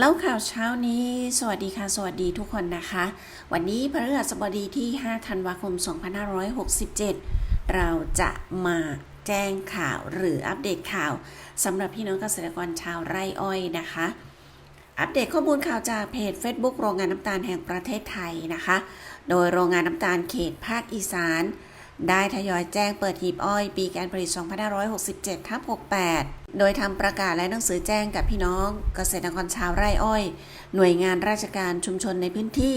เล่าข่าวเช้านี้ สวัสดีค่ะ สวัสดีทุกคนนะคะ วันนี้พฤหัสบดีที่ 5 ธันวาคม 2567 เราจะมาแจ้งข่าวหรืออัปเดตข่าวสำหรับพี่น้องเกษตรกรชาวไร่อ้อยนะคะ อัปเดตข้อมูลข่าวจากเพจ Facebook โรงงานน้ำตาลแห่งประเทศไทยนะคะ โดยโรงงานน้ำตาลเขตภาคอีสาน ได้ทยอยแจ้งเปิดหีบอ้อย ปีการผลิต 2567ทับ68 โดยทำประกาศและหนังสือแจ้งกับพี่น้องเกษตรกรชาวไร่อ้อย หน่วยงานราชการชุมชนในพื้นที่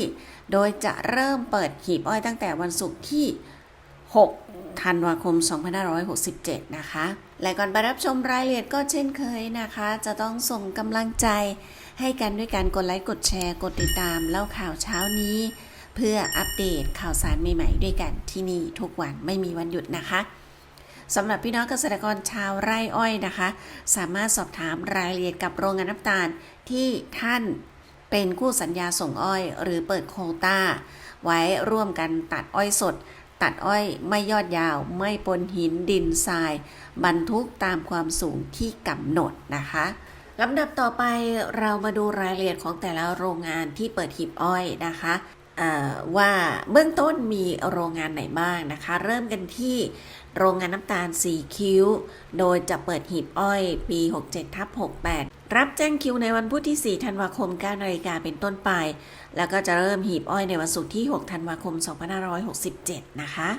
โดยจะเริ่มเปิดหีบอ้อยตั้งแต่วันศุกร์ที่ 6 ธันวาคม 2567 นะคะ และก่อนไปรับชมรายละเอียดก็เช่นเคยนะคะ จะต้องส่งกำลังใจให้กันด้วยการกดไลค์กดแชร์ กดติดตามเล่าข่าวเช้านี้ เพื่ออัปเดตข่าวสารใหม่ ๆ ด้วยกันที่นี่ทุกวันไม่มีวันหยุดนะคะสำหรับพี่น้องเกษตรกรชาวไร่อ้อยนะคะ สามารถสอบถามรายละเอียดกับโรงงานน้ำตาลที่ท่านเป็นคู่สัญญาส่งอ้อย หรือเปิดโคต้า ไว้ร่วมกันตัดอ้อยสด ตัดอ้อยไม่ยอดยาว ไม่ปนหินดินทราย บรรทุกตามความสูงที่กำหนดนะคะลำดับต่อไปเรามาดูรายละเอียดของแต่ละโรงงานที่เปิดหีบอ้อยนะคะ ว่าเบื้องต้นมีโรงงานไหนบ้างนะคะ เริ่มกันที่โรงงานน้ำตาล 4 คิ้ว โดยจะเปิดหีบอ้อยปี 67ทับ68 รับแจ้งคิวในวันพุธที่ 4 ธันวาคม 9นาฬิกาเป็นต้นไป แล้วก็จะเริ่มหีบอ้อยในวันศุกร์ที่ 6 ธันวาคม 2567 นะคะ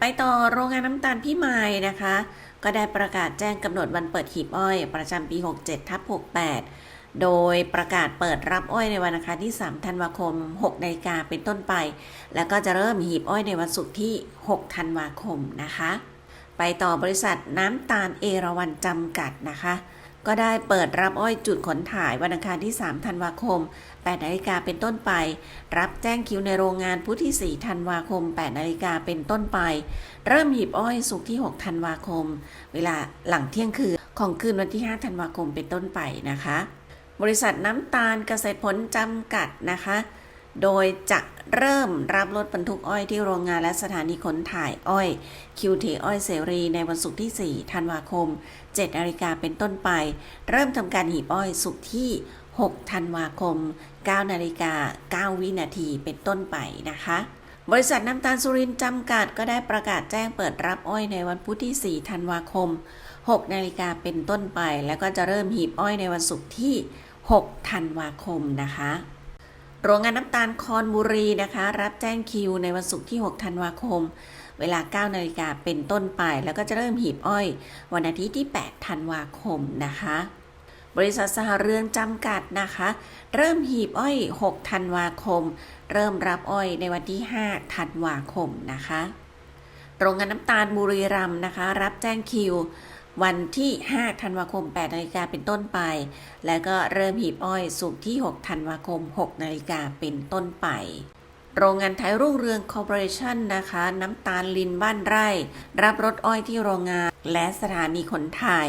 ไปต่อโรงงานน้ำตาลพี่ไม้นะคะ ก็ได้ประกาศแจ้งกำหนดวันเปิดหีบอ้อย ประจำปี 67ทับ68 โดยประกาศเปิดรับอ้อยในวันอังคารที่ 3 ธันวาคม 6นาฬิกาเป็นต้นไป แล้วก็จะเริ่มหีบอ้อยในวันศุกร์ที่ 6 ธันวาคมนะคะ ไปต่อบริษัทน้ำตาลเอราวันจำกัดนะคะ ก็ได้เปิดรับอ้อยจุดขนถ่ายวันอังคารที่ 3 ธันวาคม 8นาฬิกาเป็นต้นไป รับแจ้งคิวในโรงงานพุธที่ 4 ธันวาคม 8นาฬิกาเป็นต้นไป เริ่มหีบอ้อยสุกร์ที่ 6 ธันวาคม เวลาหลังเที่ยงคืนของคืนวันที่ 5 ธันวาคมเป็นต้นไปนะคะ บริษัทน้ำตาลเกษตรผลจำกัดนะคะ โดยจะเริ่มรับรถบรรทุกอ้อยที่โรงงานและสถานีขนถ่ายอ้อยคิวเทอ้อยเสรีในวันศุกร์ที่ 4 ธันวาคม 7นาฬิกาเป็นต้นไป เริ่มทำการหีบอ้อยศุกร์ที่ 6 ธันวาคม 9นาฬิกา9วินาทีเป็นต้นไปนะคะ บริษัทน้ำตาลสุรินจำกัดก็ได้ประกาศแจ้งเปิดรับอ้อยในวันพุธที่ 4 ธันวาคม 6 นาฬิกาเป็นต้นไป แล้วก็จะเริ่มหีบอ้อยในวันศุกร์ที่ 6 ธันวาคมนะคะ โรงงานน้ำตาลคอนบุรีนะคะ รับแจ้งคิวในวันศุกร์ที่ 6 ธันวาคม เวลา 9 นาฬิกาเป็นต้นไป แล้วก็จะเริ่มหีบอ้อย วันอาทิตย์ที่ 8 ธันวาคมนะคะ บริษัทสหเรืองจำกัดนะคะ เริ่มหีบอ้อย 6 ธันวาคม เริ่มรับอ้อยในวันที่ 5 ธันวาคมนะคะ โรงงานน้ำตาลบุรีรัมย์นะคะ รับแจ้งคิว วันที่ 5 ธันวาคม 8 นาฬิกาเป็นต้นไป แล้วก็เริ่มหีบอ้อยสุกที่ 6 ธันวาคม 6 นาฬิกาเป็นต้นไปโรงงานไทยรุ่งเรืองคอร์ปอเรชั่นนะคะ น้ำตาลลินบ้านไร่ รับรถอ้อยที่โรงงานและสถานีขนถ่าย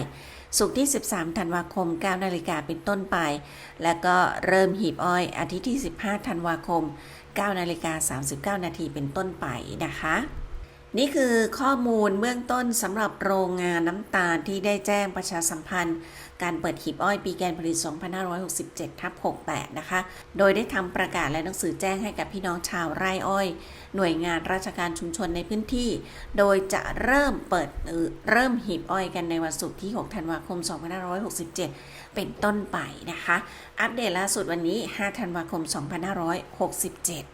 สุกที่ 13 ธันวาคม 9 นาฬิกาเป็นต้นไป แล้วก็เริ่มหีบอ้อยอาทิตย์ที่ 15 ธันวาคม 9 นาฬิกา 39 นาทีเป็นต้นไปนะคะ นี่คือข้อมูลเบื้องต้นสำหรับโรงงานน้ำตาลที่ได้แจ้งประชาสัมพันธ์ การเปิดหีบอ้อยปีการผลิต 2567 ทับ 68 นะคะ โดยได้ทำประกาศและหนังสือแจ้งให้กับพี่น้องชาวไร่อ้อย หน่วยงานราชการชุมชนในพื้นที่ โดยจะเริ่มเปิดเอ่อเริ่มหีบอ้อยกันในวันศุกร์ที่ 6 ธันวาคม 2567 เป็นต้นไปนะคะ อัปเดตล่าสุดวันนี้ 5 ธันวาคม 2567